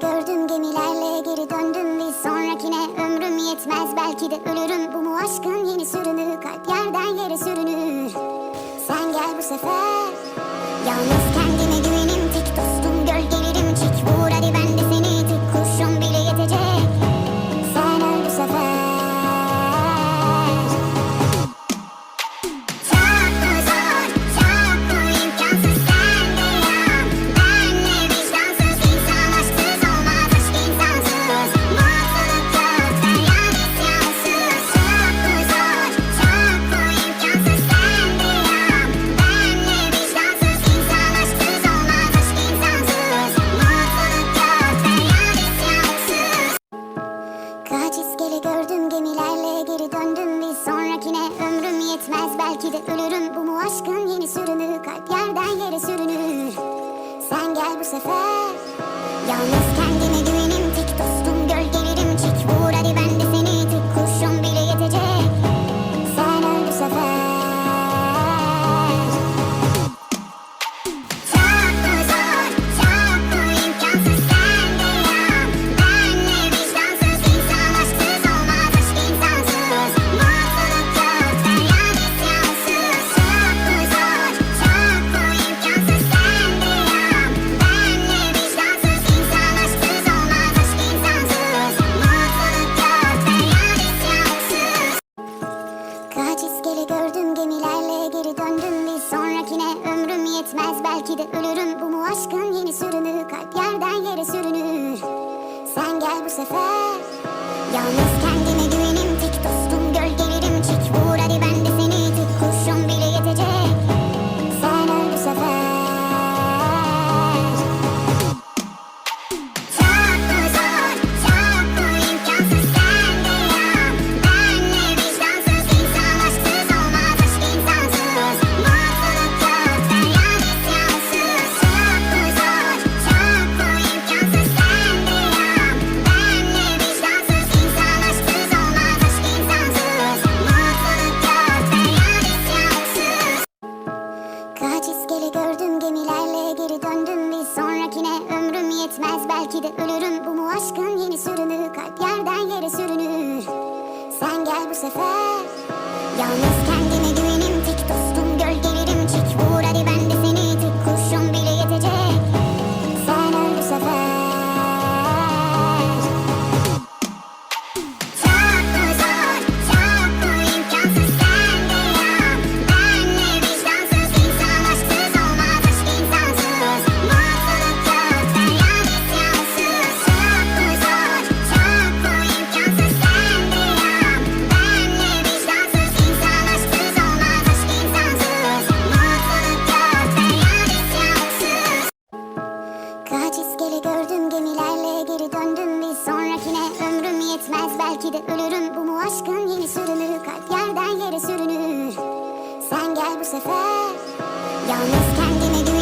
Gördüm gemilerle geri döndüm Ve sonrakine ömrüm yetmez. Belki de ölürüm. Bu mu aşkın yeni sürünü? Kalp yerden yere sürünür. Sen gel bu sefer. Yalnız kendimi Ölmez belki de ölürüm. Bu mu aşkın yeni sürünü? Kalp yerden yere sürünür. Sen gel bu sefer. Yalnız yetmez belki de ölürüm. Bu mu aşkın yeni sürünü? Kalp yerden yere sürünür. Sen gel bu sefer. Yalnız döndüm bir sonrakine? Ömrüm yetmez belki de ölürüm. Bu mu aşkın yeni sürümü Kalp yerden yere sürünür. Sen gel bu sefer. Yalnızken Gördüm gemilerle geri döndüm bir sonrakine Ömrüm yetmez. Belki de ölürüm. Bu mu aşkın yeni sürümü? Kalp yerden yere sürünür. Sen gel bu sefer. Yalnız kendime gül